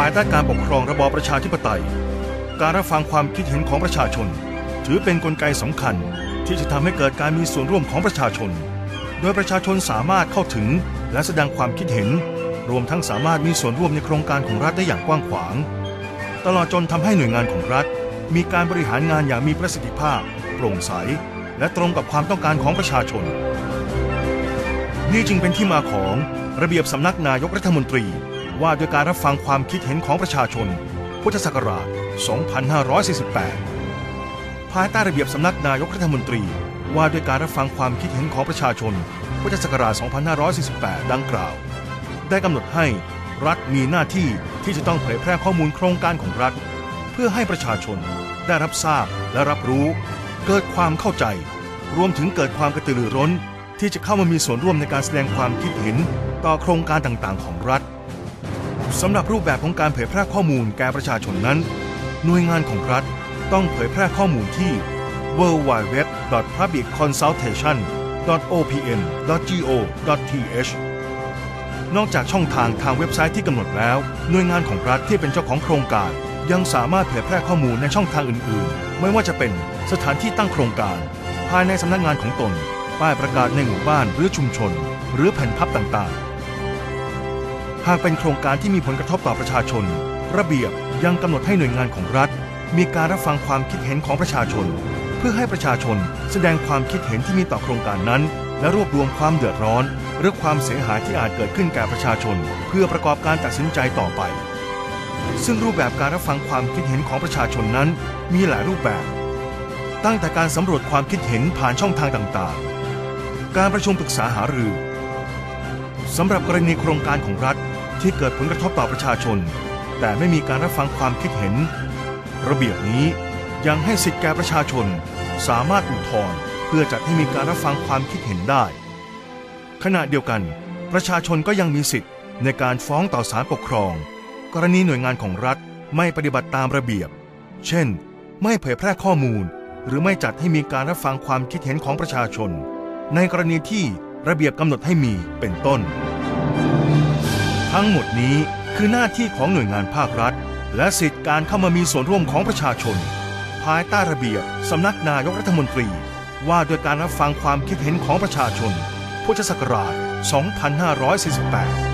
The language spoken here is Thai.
ภายใต้การปกครองระบอบประชาธิปไตย การรับฟังความคิดเห็นของประชาชน ถือเป็นนกลไกสำคัญที่จะทำให้เกิดการมีส่วนร่วมของประชาชน โดยประชาชนสามารถเข้าถึงและแสดงความคิดเห็น รวมทั้งสามารถมีส่วนร่วมในโครงการของรัฐได้อย่างกว้างขวาง ตลอดจนทำให้หน่วยงานของรัฐ มีการบริหารงานอย่างมีประสิทธิภาพ โปร่งใส และตรงกับความต้องการของประชาชน นี่จึงเป็นที่มาของระเบียบสำนักนายกรัฐมนตรี ว่าด้วยการรับฟังความคิดเห็นของประชาชน พุทธศักราช 2548 ภายใต้ระเบียบสำนักนายกรัฐมนตรี ว่าด้วยการรับฟังความคิดเห็นของประชาชน พุทธศักราช 2548 ดังกล่าว ได้กำหนดให้รัฐมีหน้าที่ที่จะต้องเผยแพร่ข้อมูลโครงการของรัฐ เพื่อให้ประชาชนได้รับทราบและรับรู้ เกิดความเข้าใจ รวมถึงเกิดความกระตือรือร้น ที่จะเข้ามามีส่วนร่วมในการแสดงความคิดเห็น ต่อโครงการต่างๆ ของรัฐ สำหรับรูปแบบของการเผยแพร่ข้อมูลแก่ประชาชนนั้น หน่วยงานของรัฐต้องเผยแพร่ข้อมูลที่ www.publicconsultation.opm.go.th นอกจากช่องทางทางเว็บไซต์ที่กำหนดแล้ว หน่วยงานของรัฐที่เป็นเจ้าของโครงการ ยังสามารถเผยแพร่ข้อมูลในช่องทางอื่น ๆ ไม่ว่าจะเป็นสถานที่ตั้งโครงการ ภายในสำนักงานของตน ป้ายประกาศในหมู่บ้านหรือชุมชน หรือแผ่นพับต่าง ๆ หากเป็นโครงการที่มีผลกระทบต่อประชาชน ระเบียบยังกำหนดให้หน่วยงานของรัฐ มีการรับฟังความคิดเห็นของประชาชน เพื่อให้ประชาชนแสดงความคิดเห็นที่มีต่อโครงการนั้น และรวบรวมความเดือดร้อน หรือความเสียหายที่อาจเกิดขึ้นแก่ประชาชน เพื่อประกอบการตัดสินใจต่อไป ซึ่งรูปแบบการรับฟังความคิดเห็นของประชาชนนั้น มีหลายรูปแบบ ตั้งแต่การสำรวจความคิดเห็นผ่านช่องทางต่างๆ การประชุมปรึกษาหารือสำหรับกรณีโครงการของรัฐ ที่เกิดผลกระทบต่อประชาชน แต่ไม่มีการรับฟังความคิดเห็น ระเบียบนี้ยังให้สิทธิแก่ประชาชน สามารถอุทธรณ์เพื่อจัดให้มีการรับฟังความคิดเห็นได้ ขณะเดียวกัน ประชาชนก็ยังมีสิทธิ์ในการฟ้องต่อศาลปกครอง กรณีหน่วยงานของรัฐไม่ปฏิบัติตามระเบียบ เช่น ไม่เผยแพร่ข้อมูล หรือไม่จัดให้มีการรับฟังความคิดเห็นของประชาชน ในกรณีที่ระเบียบกำหนดให้มีเป็นต้น ทั้งหมดนี้คือหน้าที่ของหน่วยงานภาครัฐ และสิทธิการเข้ามามีส่วนร่วมของประชาชน ภายใต้ระเบียบสำนักนายกรัฐมนตรี ว่าด้วยการรับฟังความคิดเห็นของประชาชนพุทธศักราช 2548